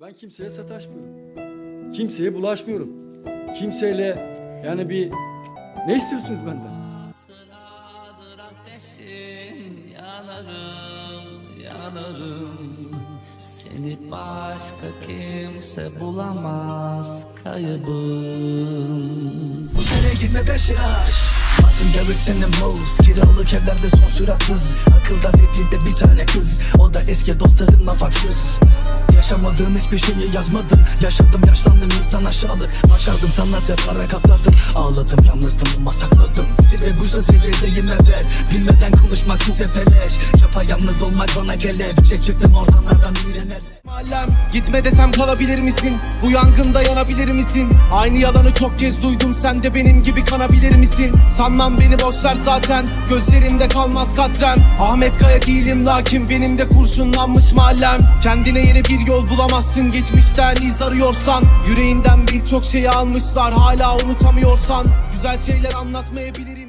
Ben kimseye sataşmıyorum. Kimseye bulaşmıyorum. Kimseyle yani bir ne istiyorsunuz benden? Hatıradır ateşin yanarım yanarım Seni başka kimse bulamaz kaybım Nereye gitme beş yaş Matın Garrick senin moves Kiralık evlerde son sürat hız Akılda dediğinde bir tane kız. O da eski dostlarımla farksız Yaşamadığım hiçbir şeyi yazmadım. Yaşadım yaşlandım insan aşağılık. Başardım sanat ve para katladım. Ağladım yalnızdım ama sakladım. Zirve buysa zirvedeyim evet Bilmeden konuşmak size peleş Yapayalnız olmak bana kelepçe Çıktım ortamlardan iğrenerek Mahallem gitme desem kalabilir misin? Bu yangında yanabilir misin? Aynı yalanı çok kez duydum sen de benim gibi kanabilir misin? Sanmam beni boşver zaten gözlerimde kalmaz katrem. Ahmet Kaya değilim lakin benim de kurşunlanmış mahallem Kendine yeni bir yol bulamazsın geçmişten iz arıyorsan. Yüreğinden birçok şeyi almışlar hala unutamıyorsan. Güzel şeyler anlatmayabilirim